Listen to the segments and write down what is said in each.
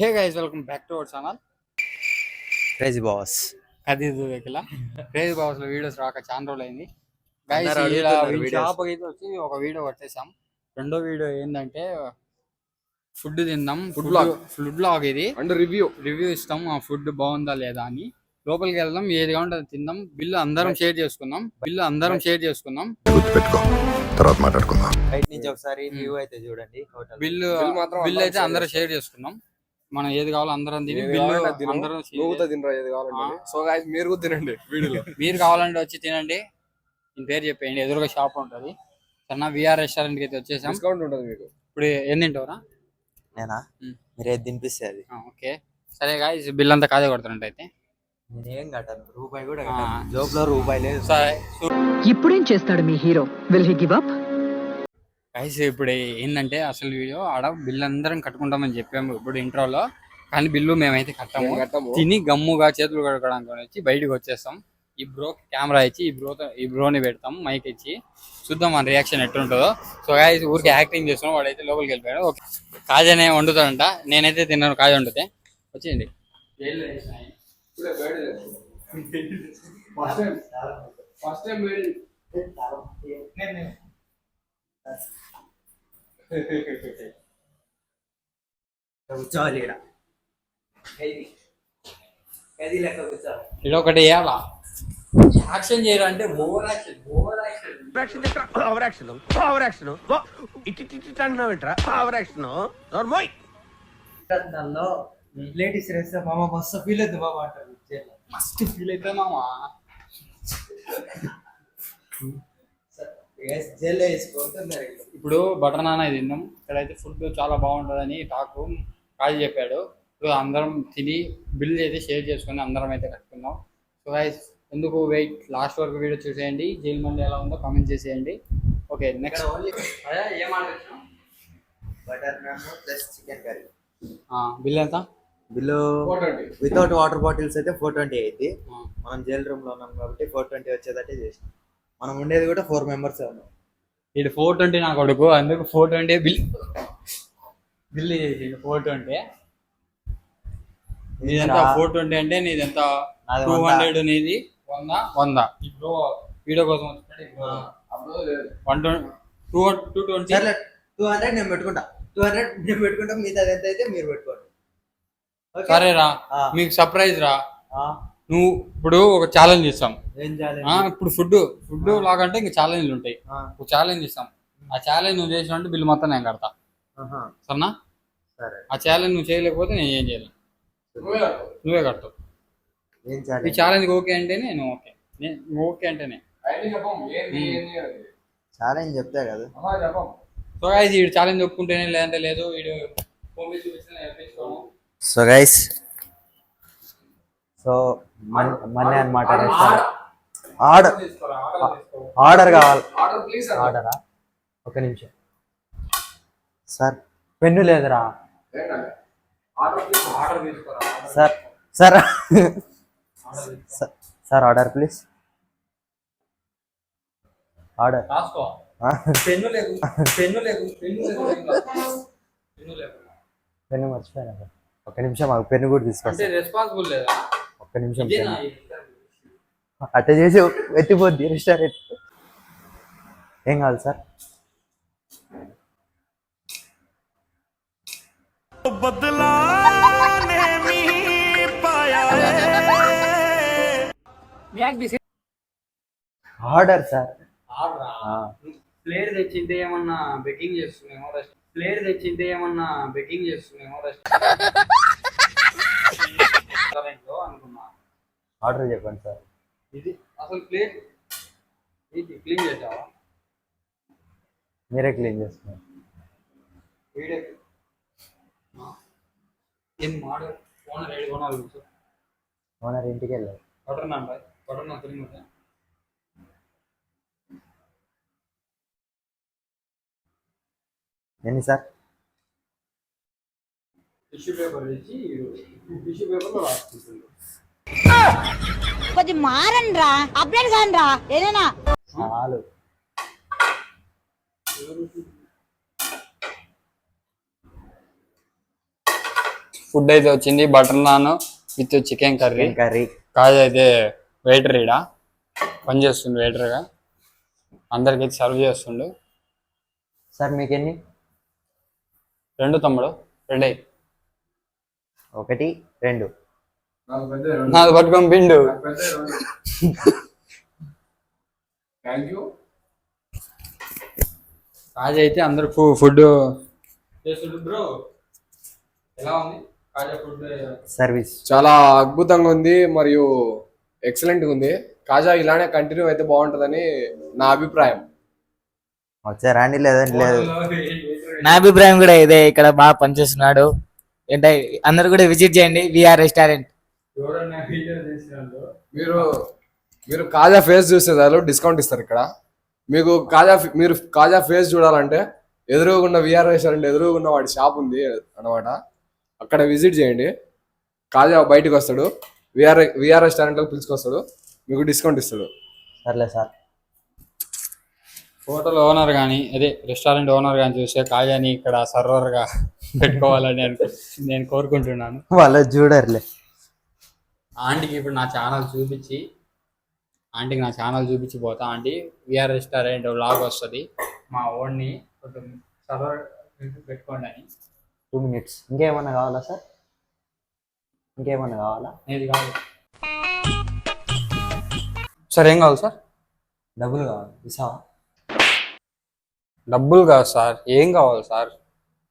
Hey guys welcome back to our channel crazy boss అది దువేకిల craze బాక్స్లో videos రాక చాలా రోజులు అయింది. గైస్ ఇలా. షాప్ అయితే వచ్చి ఒక వీడియో కొట్టేసాం రెండో వీడియో ఏంటంటే ఫుడ్ తిందాం. Food vlog. ఫుడ్ బ్లాగ్ ఇది. అండ్ రివ్యూ రివ్యూ ఇస్తాం. ఆ ఫుడ్ బాగుందా లేదా అని. లోపలికి వెళ్దాం. ఏది కావాలంటే అది తిందాం. బిల్లు అందరం షేర్ చేసుకుందాం. బిల్లు అందరం షేర్ చేసుకుందాం. తర్వాత మాట్లాడుకుందాం. బయట నుంచి ఒకసారి వ్యూ అయితే చూడండి. బిల్లు బిల్ మాత్రం బిల్లు అందరం అయితే అందరం. షేర్ చేసుకుందాం. మనం ఏది కావాలో అందరం తిని. అందరం తినరా ఏది కావాలంటే సో గాయస్ మీరు కూడా తినండి వీడియోలో. మీరు కావాలంటే వచ్చి తినండి. నేను పేరు చెప్పేయండి. ఎదురుగా షాప్ ఉంటుంది. సన్న విఆర్ రెస్టారెంట్కి అయితే వచ్చేసాం. డిస్కౌంట్ ఉంటుంది మీకు. ఇప్పుడు ఏం తింటావురా? నేనా. మీరు ఏది తినిపిస్తే అది. ఆ, ఓకే. సరే గాయస్ బిల్ అంతా కాదే కొడుతున్నట్టు అయితే నేనేం కట్టాను. రూపాయి కూడా జోబ్లో రూపాయి లేదు సరే. ఇప్పుడేం చేస్తాడు మీ hero? Will he give up guys ఇప్పుడు ఏంటంటే అసలు వీడియో ఆడ బిల్ అందరం కట్టుకుంటామని చెప్పాము ఇప్పుడు ఇంట్రోలో కానీ బిల్లు మేమైతే కట్టాము. తిని గమ్ముగా చేతులు కడుకోవడానికి వచ్చి బయటకు వచ్చేస్తాం ఈ బ్రో కెమెరా ఇచ్చి ఈ బ్రో ఈ బ్రోని పెడతాం మైక్ ఇచ్చి చూద్దాం మన రియాక్షన్ ఎట్లుంటుందో సో గాయస్ ఊరికి యాక్టింగ్ చేస్తున్నాం వాడైతే లోపలికి వెళ్ళిపోయాడు ఓకే కాజనే వండుతాడంట నేనైతే తిన్నాను కాజ వండితే వచ్చేయండి ఫస్ట్ టైం కూర్చోవాలి ఈడ. కూర్చోవాలి. ఇది ఒకటి వేయాలా యాక్షన్ చేయరు అంటే over action over action. Over action over action ఇటు ఇటు ఇటు అంటున్నావు ఏంట్రా? ఓవర్ యాక్షన్ నోర్మోయ్ దానిలో ప్లేట్ ఇసిరేస్తే మామ మస్తు ఫీల్ అవుతుంది మామ అంటారు. మస్తు ఫీల్ అవుతున్నామా Guys, జైల్లో వేసుకుంటున్నారు వీళ్ళు. ఇప్పుడు బటర్ నాన్ ఇది తిన్నాం. ఇక్కడైతే ఫుడ్ చాలా బాగుంటుందని టాకు కాజు చెప్పాడు. ఇప్పుడు అందరం తిని బిల్ అయితే షేర్ చేసుకుని అందరం అయితే కట్టుకుందాం సో గైస్ ఎందుకు వెయిట్ లాస్ట్ వరకు వీడియో చూసేయండి. జైల్ మంది ఎలా ఉందో కామెంట్ చేసేయండి. ఓకే నెక్స్ట్ ఓన్లీ ఏం order butter naan plus chicken curry bill ఎంత? బిల్లు వితౌట్ వాటర్ బాటిల్స్ అయితే ఫోర్ ట్వంటీ అయింది మనం జైల్ రూమ్లో ఉన్నాం కాబట్టి ఫోర్ ట్వంటీ వచ్చేదట్టే చేసినాం. మనం ఉండేది కూడా ఫోర్ మెంబర్స్ ఉన్నాం. ఇది ఫోర్ ట్వంటీ నా కొడుకు అందుకు ఫోర్ ట్వంటీ బిల్ బిల్ చేసిండు ఫోర్ ట్వంటీ నీదెంత. ఫోర్ ట్వంటీ అంటే నీదెంత నాది టూ. హండ్రెడ్ నీది వంద? వంద. ఇప్పుడు వీడియో కోసం one twenty two two twenty two hundred నేను పెట్టుకుంటా. టూ హండ్రెడ్ నేను పెట్టుకుంటా మిగతా ఎంత అయితే మీరు పెట్టుకోండి? సరే రా. మీకు సర్ప్రైజ్ రా. నువ్వు ఇప్పుడు ఒక ఛాలెంజ్ ఇస్తాం ఏం చేయాలి ఆ, ఇప్పుడు ఫుడ్ ఫుడ్ లాగంటే ఇంకా ఛాలెంజ్లు ఉంటాయి. ఒక ఛాలెంజ్ ఇస్తాం ఆ ఛాలెంజ్ నువ్వు చేసినట్టు బిల్ మొత్తం నేను కడతా. సరేనా? సరే. ఆ ఛాలెంజ్ నువ్వు చేయలేకపోతే నేను ఏం చేయలేను. నువ్వే కడతావు. ఏం ఈ ఛాలెంజ్ ఓకే అంటే నేను ఓకే. నేను నువ్వు ఓకే అంటేనే. ఛాలెంజ్ చెప్తే కదా. సో గైస్ వీడు ఛాలెంజ్ ఒప్పుకుంటేనే లేదంటే లేదు. వీడు. సో గైస్ సో మనీ అనమాట ఆర్డర్ ఆర్డర్ కావాలి. ఆర్డర్ ప్లీజ్ ఆర్డరా? ఒక నిమిషం. సార్. పెన్ను లేదురా. Sir sir. Sir order please. Order. Pen లేదు పెన్ను లేదు పెన్ను. పెన్ను లేదు. పెన్ను మర్చిపోయాను సార్. ఒక నిమిషం మాకు పెన్ను కూడా తీసుకొస్తా రెస్పాన్సిబుల్ లేదా? ఒక్క నిమిషం అట్ట చేసి ఎత్తిపోద్ది రెస్టారెంట్. ఏం కావాలి సార్? Order sir. ప్లేట్ తెచ్చింటే ఏమన్నా బెగ్గింగ్ చేస్తున్నామో ప్లేట్ తెచ్చింటే ఏమన్నా బెగ్గింగ్ చేస్తున్నామో రెస్టారెంట్లో అనుకున్నా. ఆర్డర్ చెప్పండి సార్. ఇది అసలు ప్లేట్ ఇది క్లీన్ చేసావా? మీరే క్లీన్ చేస్తున్నారు. వీడియో ఏం మాడు ఫోన్ రేడు కొనాలి కూర్చో ఓనర్ ఇంటికి వెళ్ళారు. నాన్ బాయ్ నాన్ తిరిగి ఎన్ని సార్? టిష్యూ పేపర్ తెచ్చి టిష్యూ పేపర్లో రాసుకుంటుంది. కొద్ది మారండి రా అప్డేట్ కాండి రా ఏదైనా. చాలు. ఫుడ్ అయితే వచ్చింది butter naan with chicken curry. Curry. కాజు అయితే వెయిటర్ ఈడ. పని చేస్తుండు వెయిటర్గా అందరికైతే సర్వ్ చేస్తుండు. సార్ మీకు ఎన్ని రెండు తమ్ముడు రెండే. ఒకటి రెండు. నాకు నాది పట్టుకొని పిండు. కాజు అయితే అందరు ఫుడ్ చేస్తుండు బ్రో ఎలా ఉంది? కాజా ఫుడ్ సర్వీస్ చాలా అద్భుతంగా ఉంది మరియు ఎక్సలెంట్గా ఉంది. కాజా ఇలానే కంటిన్యూ అయితే బాగుంటుందని నా అభిప్రాయం. వచ్చా రాండి లేదండి లేదు. నా అభిప్రాయం కూడా ఇదే ఇక్కడ బాగా పనిచేస్తున్నాడు. ఏంటంటే అందరు కూడా విజిట్ చేయండి. విఆర్ రెస్టారెంట్ మీరు మీరు కాజా ఫేస్ చూసేదారు డిస్కౌంట్ ఇస్తారు ఇక్కడ. మీకు కాజా మీరు కాజా ఫేస్ చూడాలంటే ఎదురుగున్న విఆర్ రెస్టారెంట్ ఎదురుగున్న వాడి షాప్ ఉంది అన్నమాట. అక్కడ విజిట్ చేయండి. కాజా బయటకు వస్తాడు. విఆర్ విఆర్ రెస్టారెంట్లోకి పిలుచుకొస్తాడు. మీకు డిస్కౌంట్ ఇస్తాడు. సర్లే సార్. హోటల్ ఓనర్ కానీ అదే రెస్టారెంట్ ఓనర్ కానీ చూస్తే కాజాని ఇక్కడ సర్వర్గా పెట్టుకోవాలని నేను నేను కోరుకుంటున్నాను. వాళ్ళు చూడరులే ఆంటీకి ఇప్పుడు నా ఛానల్ చూపించి ఆంటీకి నా ఛానల్ చూపించి పోతా. ఆంటీ విఆర్ రెస్టారెంట్ వ్లాగ్ వస్తుంది. మా ఓన్ని కొంచెం సర్వర్ పెట్టుకోండి అని. Two minutes. ఇంకేమన్నా కావాలా సార్? ఇంకేమన్నా కావాలా? ఇది కాదు సార్ ఏం కావాలి సార్? డబ్బులు కావాలి. ఇస్తావా? డబ్బులు కాదు సార్. ఏం కావాలి సార్?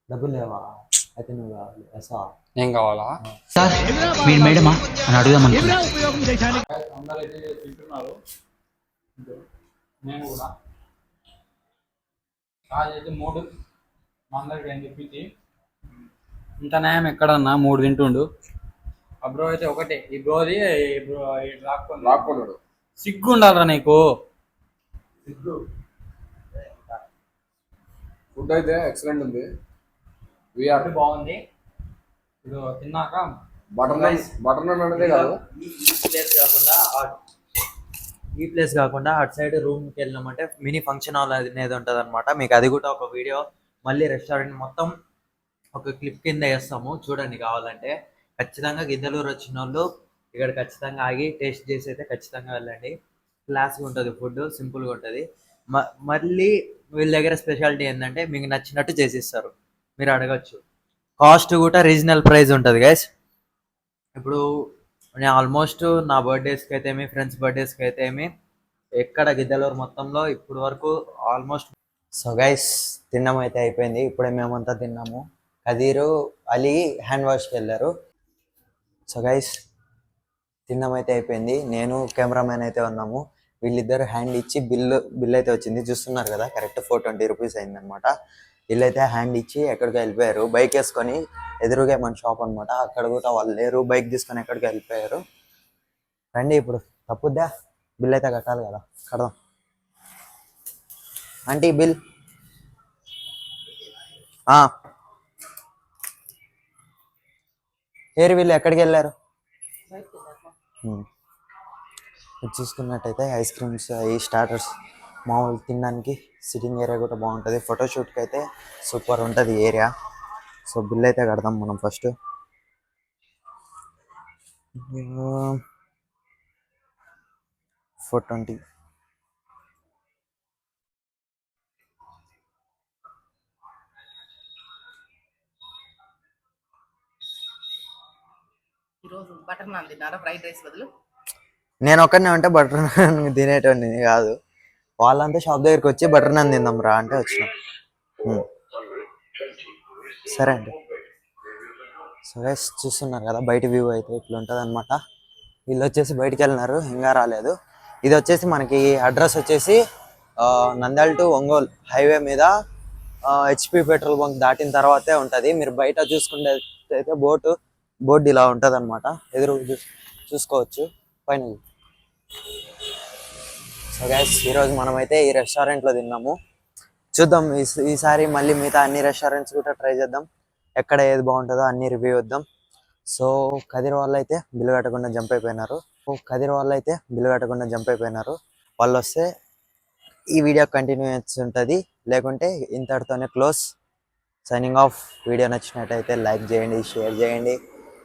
డబ్బులు లేవా? అయితే నువ్వు కావాలి ఇస్తావా ఏం కావాలా? సార్ మీరు మేడమా? అని అడుగుదాం అనుకున్నా. అందరూ అయితే తింటున్నారు నేను కూడా అయితే మూడు మా అందరికి అని చెప్పింది ఇంత న్యాయం ఎక్కడన్నా? మూడు తింటుండు ఆ బ్రో అయితే ఒకటే. ఈ బ్రోది ఈ బ్రో లాక్కొని లాక్కున్నాడు సిగ్గు ఉండాలరా నీకు? సిగ్గు. ఫుడ్ అయితే ఎక్సలెంట్ ఉంది. విఆర్ బాగుంది. ఇప్పుడు తిన్నాక బటర్ బటర్ నాన్ అనేది కాదు. ఈ ప్లేస్ కాకుండా ఈ ప్లేస్ కాకుండా అటు సైడ్ రూమ్కి వెళ్ళినామంటే మినీ ఫంక్షన్ హాల్ అనేది ఉంటుంది అనమాట మీకు అది కూడా ఒక వీడియో మళ్ళీ రెస్టారెంట్ మొత్తం ఒక క్లిప్ కింద వేస్తాము. చూడండి కావాలంటే. ఖచ్చితంగా గిద్దలూరు వచ్చిన వాళ్ళు ఇక్కడ ఖచ్చితంగా ఆగి టేస్ట్ చేసి అయితే ఖచ్చితంగా వెళ్ళండి. క్లాస్గా ఉంటుంది ఫుడ్ సింపుల్గా ఉంటుంది. మ- మళ్ళీ వీళ్ళ దగ్గర స్పెషాలిటీ ఏంటంటే మీకు నచ్చినట్టు చేసిస్తారు. మీరు అడగచ్చు. కాస్ట్ కూడా రీజనల్ ప్రైస్ ఉంటుంది గైస్ ఇప్పుడు నేను ఆల్మోస్ట్ నా బర్త్డేస్కి అయితే ఏమి ఫ్రెండ్స్ బర్త్డేస్కి అయితే ఏమి ఎక్కడ గిద్దలూరు మొత్తంలో ఇప్పుడు వరకు ఆల్మోస్ట్ సో గైస్ తిన్నాం అయితే అయిపోయింది. ఇప్పుడే మేమంతా తిన్నాము. కదీరు అలీ హ్యాండ్ వాష్కి వెళ్ళారు. సో గైస్ తిన్నాం అయితే అయిపోయింది. నేను కెమెరామ్యాన్ అయితే ఉన్నాము. వీళ్ళిద్దరు హ్యాండ్ ఇచ్చి బిల్లు బిల్ అయితే వచ్చింది. చూస్తున్నారు కదా కరెక్ట్ ఫోర్ ట్వంటీ రూపీస్ అయిందనమాట వీళ్ళైతే హ్యాండ్ ఇచ్చి ఎక్కడికి వెళ్ళిపోయారు. బైక్ వేసుకొని ఎదురుగా మన షాప్ అన్నమాట. అక్కడ కూడా వాళ్ళు లేరు. బైక్ తీసుకొని ఎక్కడికి వెళ్ళిపోయారు. రండి ఇప్పుడు. తప్పుద్దా? బిల్ అయితే కట్టాలి కదా. కడదాం. ఆంటీ బిల్ ఆ. ఏరు వీళ్ళు ఎక్కడికి వెళ్ళారు? చూసుకున్నట్టయితే ఐస్ క్రీమ్స్ అవి స్టార్టర్స్ మామూలు తినడానికి. సిట్టింగ్ ఏరియా కూడా బాగుంటుంది. ఫోటోషూట్కి అయితే సూపర్ ఉంటుంది ఏరియా సో బిల్ అయితే కడదాం మనం ఫస్ట్ ఫోర్ ట్వంటీ ఈరోజు బటర్ నాన్ తిన్నారా ఫ్రైడ్ రైస్ బదులు? నేను ఒక్కనే ఉంటే బటర్ నాన్ తినేటోని కాదు. వాళ్ళంతా షాప్ దగ్గరికి వచ్చి బటర్ నాన్ తిందాం రా అంటే వచ్చినాం. ఉమ్. సరే అండి. సో గైస్ చూస్తున్నారు కదా బయట వ్యూ అయితే ఇట్లా ఉంటుంది అనమాట వీళ్ళు వచ్చేసి బయటికి వెళ్ళినారు ఇంకా రాలేదు. ఇది వచ్చేసి మనకి అడ్రస్ వచ్చేసి నంద్యాల టు ఒంగోలు హైవే మీద హెచ్పి పెట్రోల్ బంక్ దాటిన తర్వాతే ఉంటుంది. మీరు బయట చూసుకుంటే అయితే బోటు బోర్డు ఇలా ఉంటుంది అనమాట ఎదురు చూ- చూసుకోవచ్చు. పైన సో గైస్ ఈరోజు మనమైతే ఈ రెస్టారెంట్లో తిన్నాము. చూద్దాం ఈ- ఈసారి మళ్ళీ మిగతా అన్ని రెస్టారెంట్స్ కూడా ట్రై చేద్దాం. ఎక్కడ ఏది బాగుంటుందో అన్ని రివ్యూ ఇద్దాం సో కదిరి వాళ్ళు అయితే బిల్లు కట్టకుండా జంప్ అయిపోయినారు. సో కదిరి వాళ్ళు అయితే బిల్లు కట్టకుండా జంప్ అయిపోయినారు. వాళ్ళు వస్తే ఈ వీడియో కంటిన్యూ ఉంటుంది లేకుంటే ఇంతటితోనే క్లోజ్ సైనింగ్ ఆఫ్ వీడియో నచ్చినట్టయితే లైక్ చేయండి షేర్ చేయండి.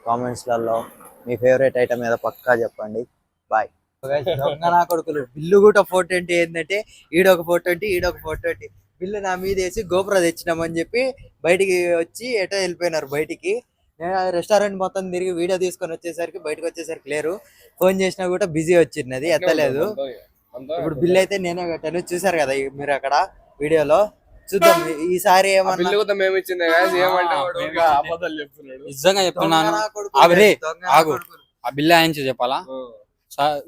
కామెంట్స్లలో మీ ఫేవరెట్ ఐటమ్ ఏదో పక్కా చెప్పండి. బాయ్ దొంగ నా కొడుకులు. బిల్లు కూడా ఫోర్ ట్వంటీ ఏంటంటే ఈడొక ఫోర్ ట్వంటీ ఈడొక ఫోర్ ట్వంటీ. బిల్లు నా మీద వేసి గోపుర తెచ్చినామని చెప్పి బయటికి వచ్చి ఎటో వెళ్ళిపోయినారు బయటికి. నేను రెస్టారెంట్ మొత్తం తిరిగి వీడియో తీసుకొని వచ్చేసరికి బయటకు వచ్చేసరికి లేరు. ఫోన్ చేసినా కూడా బిజీ వచ్చినది ఎత్తలేదు. ఇప్పుడు బిల్ అయితే నేనే కట్టాను. చూసారు కదా మీరు అక్కడ వీడియోలో? చూద్దాం ఈసారి బిల్లు నిజంగా చెప్తున్నాను. ఆ బిల్ ఆయన చెప్పాలా?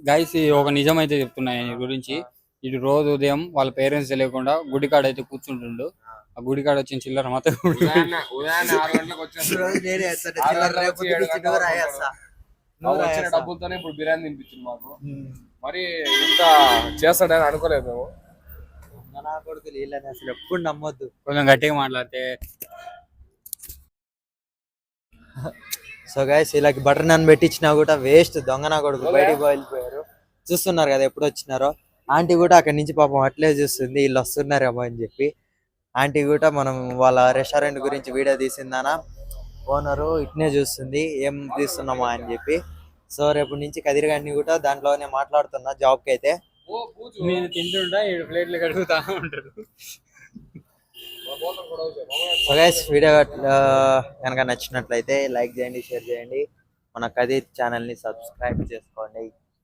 గైస్ ఒక నిజం అయితే చెప్తున్నా ఈ గురించి. ఇటు రోజు ఉదయం వాళ్ళ పేరెంట్స్ తెలియకుండా గుడికాడ అయితే కూర్చుంటుండు. ఆ. గుడికాడ వచ్చిన చిల్లర మాత్రం. డబ్బులతోనే ఇప్పుడు బిర్యానీ తినిపించింది మాకు. మరి ఇంత చేస్తాడని అనుకోలేదు మేము. దొంగ నా కొడుకులు వీళ్ళని అసలు ఎప్పుడు నమ్మొద్దు. కొంచెం గట్టిగా మాట్లాడితే. సో గైస్ వీళ్ళకి బటర్ నాన్ పెట్టించినా కూడా వేస్ట్ దొంగ నా కొడుకు బయటికి వెళ్ళిపోయారు చూస్తున్నారు కదా ఎప్పుడు వచ్చినారో. ఆంటీ కూడా అక్కడి నుంచి పాపం అట్లే చూస్తుంది వీళ్ళు వస్తున్నారేమో అని చెప్పి. ఆంటీ కూడా మనం వాళ్ళ రెస్టారెంట్ గురించి వీడియో తీసిందానా? ఓనరు ఇట్నే చూస్తుంది ఏం తీస్తున్నామా అని చెప్పి. సో రేపు నుంచి కదిరిగాడిని కూడా దాంట్లోనే మాట్లాడుతున్నా జాబ్కి అయితే. నేను తింటుంటా ఏడు ప్లేట్లు కడుగుతా ఉంటారు సో గైస్ వీడియో కనుక నచ్చినట్లయితే లైక్ చేయండి షేర్ చేయండి. మన కదీ ఛానల్ని సబ్స్క్రైబ్ చేసుకోండి.